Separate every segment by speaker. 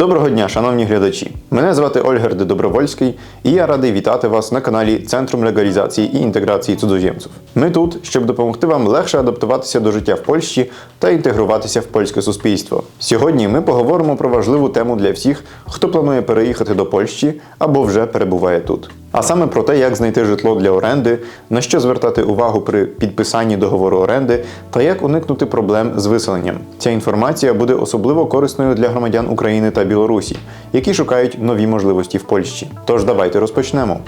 Speaker 1: Доброго дня, шановні глядачі! Мене звати Ольгер Де Добровольський, і я радий вітати вас на каналі Центром легалізації і інтеграції цудземців. Ми тут, щоб допомогти вам легше адаптуватися до життя в Польщі та інтегруватися в польське суспільство. Сьогодні ми поговоримо про важливу тему для всіх, хто планує переїхати до Польщі або вже перебуває тут. А саме про те, як знайти житло для оренди, на що звертати увагу при підписанні договору оренди та як уникнути проблем з виселенням. Ця інформація буде особливо корисною для громадян України та Білорусі, які шукають нові можливості в Польщі. Тож давайте розпочнемо.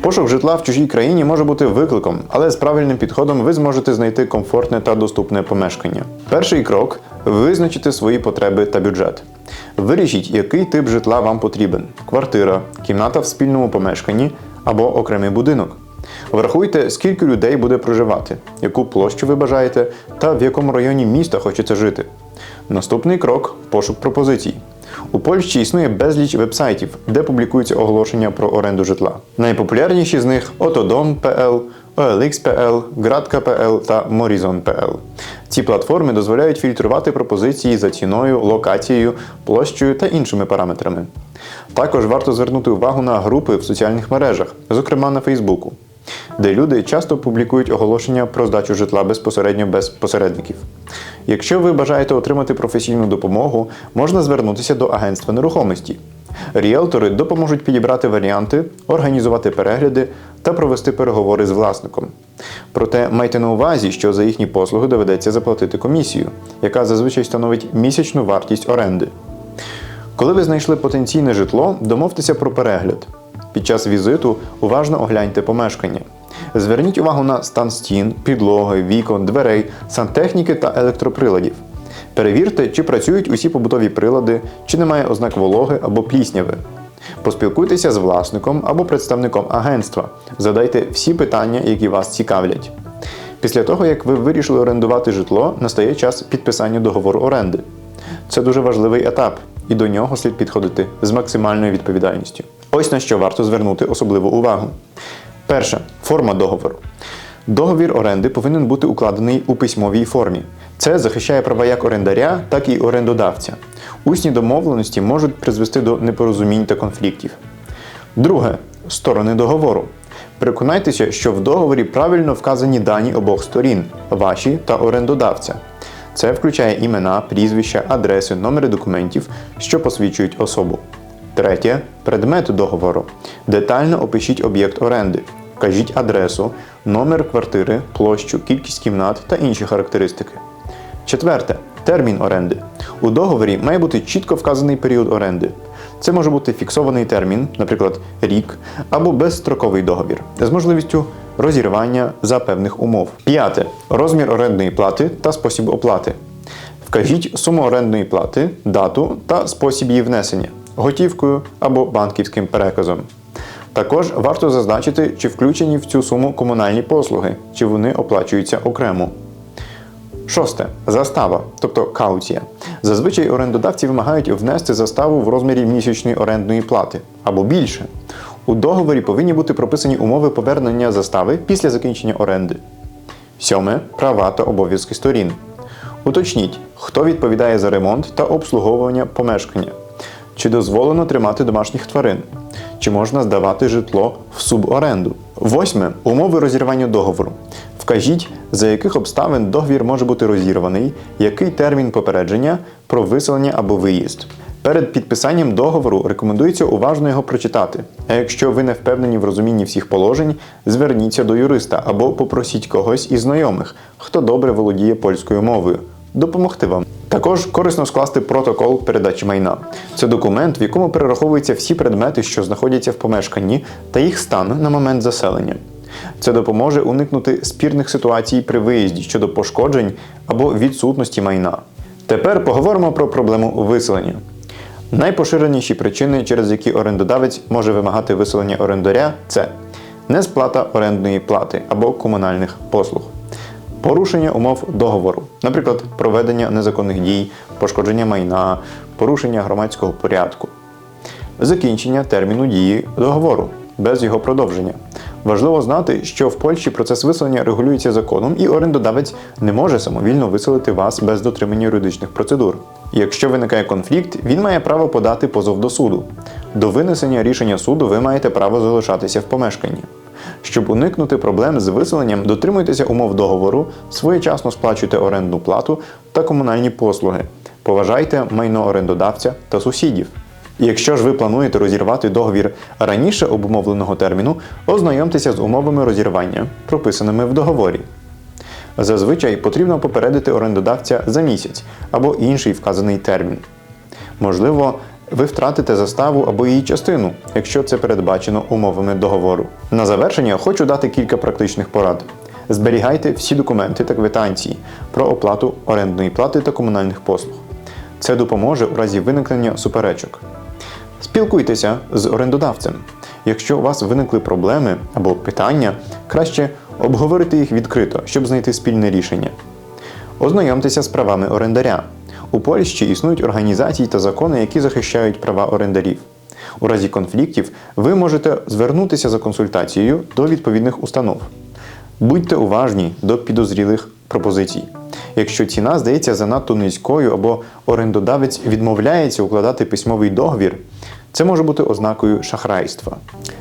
Speaker 1: Пошук житла в чужій країні може бути викликом, але з правильним підходом ви зможете знайти комфортне та доступне помешкання. Перший крок визначити свої потреби та бюджет. Вирішіть, який тип житла вам потрібен: квартира, кімната в спільному помешканні або окремий будинок. Врахуйте, скільки людей буде проживати, яку площу ви бажаєте та в якому районі міста хочеться жити. Наступний крок пошук пропозицій. У Польщі існує безліч вебсайтів, де публікуються оголошення про оренду житла. Найпопулярніші з них Otodom.pl, OLX.pl, Gradka.pl та Morizon.pl. Ці платформи дозволяють фільтрувати пропозиції за ціною, локацією, площею та іншими параметрами. Також варто звернути увагу на групи в соціальних мережах, зокрема на Фейсбуку, де люди часто публікують оголошення про здачу житла безпосередньо без посередників. Якщо ви бажаєте отримати професійну допомогу, можна звернутися до агентства нерухомості. Ріелтори допоможуть підібрати варіанти, організувати перегляди та провести переговори з власником. Проте майте на увазі, що за їхні послуги доведеться заплатити комісію, яка зазвичай становить місячну вартість оренди. Коли ви знайшли потенційне житло, домовтеся про перегляд. Під час візиту уважно огляньте помешкання. Зверніть увагу на стан стін, підлоги, вікон, дверей, сантехніки та електроприладів. Перевірте, чи працюють усі побутові прилади, чи немає ознак вологи або плісняви. Поспілкуйтеся з власником або представником агентства. Задайте всі питання, які вас цікавлять. Після того, як ви вирішили орендувати житло, настає час підписання договору оренди. Це дуже важливий етап, і до нього слід підходити з максимальною відповідальністю. Ось на що варто звернути особливу увагу. Перше форма договору. Договір оренди повинен бути укладений у письмовій формі. Це захищає права як орендаря, так і орендодавця. Усні домовленості можуть призвести до непорозумінь та конфліктів. Друге сторони договору. Переконайтеся, що в договорі правильно вказані дані обох сторін ваші та орендодавця. Це включає імена, прізвища, адреси, номери документів, що посвідчують особу. Третє предмет договору. Детально опишіть об'єкт оренди. Вкажіть адресу, номер квартири, площу, кількість кімнат та інші характеристики. Четверте термін оренди. У договорі має бути чітко вказаний період оренди. Це може бути фіксований термін, наприклад, рік, або безстроковий договір з можливістю розірвання за певних умов. П'яте розмір орендної плати та спосіб оплати. Вкажіть суму орендної плати, дату та спосіб її внесення готівкою або банківським переказом. Також варто зазначити, чи включені в цю суму комунальні послуги, чи вони оплачуються окремо. Шосте застава, тобто кауція. Зазвичай орендодавці вимагають внести заставу в розмірі місячної орендної плати або більше. У договорі повинні бути прописані умови повернення застави після закінчення оренди. Сьоме права та обов'язки сторін. Уточніть, хто відповідає за ремонт та обслуговування помешкання. Чи дозволено тримати домашніх тварин? Чи можна здавати житло в суборенду? Восьме. Умови розірвання договору. Вкажіть, за яких обставин договір може бути розірваний, який термін попередження про виселення або виїзд. Перед підписанням договору рекомендується уважно його прочитати. А якщо ви не впевнені в розумінні всіх положень, зверніться до юриста або попросіть когось із знайомих, хто добре володіє польською мовою, допомогти вам. Також корисно скласти протокол передачі майна. Це документ, в якому перераховуються всі предмети, що знаходяться в помешканні, та їх стан на момент заселення. Це допоможе уникнути спірних ситуацій при виїзді щодо пошкоджень або відсутності майна. Тепер поговоримо про проблему виселення. Найпоширеніші причини, через які орендодавець може вимагати виселення орендаря, це несплата орендної плати або комунальних послуг. Порушення умов договору, наприклад, проведення незаконних дій, пошкодження майна, порушення громадського порядку, закінчення терміну дії договору, без його продовження. Важливо знати, що в Польщі процес виселення регулюється законом, і орендодавець не може самовільно виселити вас без дотримання юридичних процедур. Якщо виникає конфлікт, він має право подати позов до суду. До винесення рішення суду ви маєте право залишатися в помешканні. Щоб уникнути проблем з виселенням, дотримуйтеся умов договору, своєчасно сплачуйте орендну плату та комунальні послуги. Поважайте майно орендодавця та сусідів. Якщо ж ви плануєте розірвати договір раніше обумовленого терміну, ознайомтеся з умовами розірвання, прописаними в договорі. Зазвичай потрібно попередити орендодавця за місяць або інший вказаний термін. Можливо, ви втратите заставу або її частину, якщо це передбачено умовами договору. На завершення хочу дати кілька практичних порад. Зберігайте всі документи та квитанції про оплату орендної плати та комунальних послуг. Це допоможе у разі виникнення суперечок. Спілкуйтеся з орендодавцем. Якщо у вас виникли проблеми або питання, краще обговорити їх відкрито, щоб знайти спільне рішення. Ознайомтеся з правами орендаря. У Польщі існують організації та закони, які захищають права орендарів. У разі конфліктів ви можете звернутися за консультацією до відповідних установ. Будьте уважні до підозрілих пропозицій. Якщо ціна здається занадто низькою або орендодавець відмовляється укладати письмовий договір, це може бути ознакою шахрайства.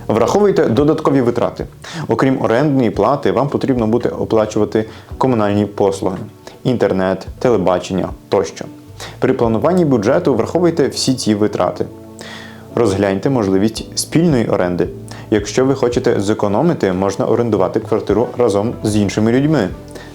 Speaker 1: Враховуйте додаткові витрати. Окрім орендної плати, вам потрібно буде оплачувати комунальні послуги, інтернет, телебачення тощо. При плануванні бюджету враховуйте всі ці витрати. Розгляньте можливість спільної оренди. Якщо ви хочете зекономити, можна орендувати квартиру разом з іншими людьми.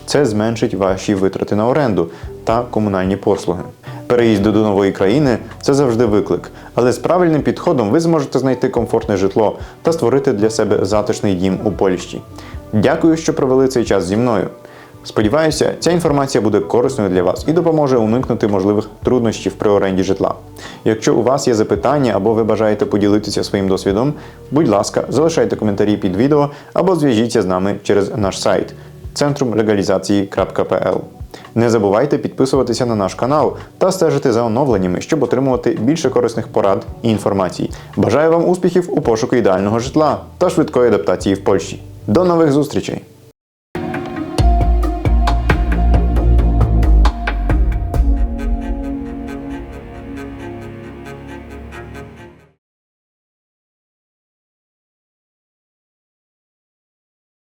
Speaker 1: Це зменшить ваші витрати на оренду та комунальні послуги. Переїзд до нової країни це завжди виклик, але з правильним підходом ви зможете знайти комфортне житло та створити для себе затишний дім у Польщі. Дякую, що провели цей час зі мною. Сподіваюся, ця інформація буде корисною для вас і допоможе уникнути можливих труднощів при оренді житла. Якщо у вас є запитання або ви бажаєте поділитися своїм досвідом, будь ласка, залишайте коментарі під відео або зв'яжіться з нами через наш сайт centrumlegalizacji.pl. Не забувайте підписуватися на наш канал та стежити за оновленнями, щоб отримувати більше корисних порад і інформації. Бажаю вам успіхів у пошуку ідеального житла та швидкої адаптації в Польщі. До нових зустрічей!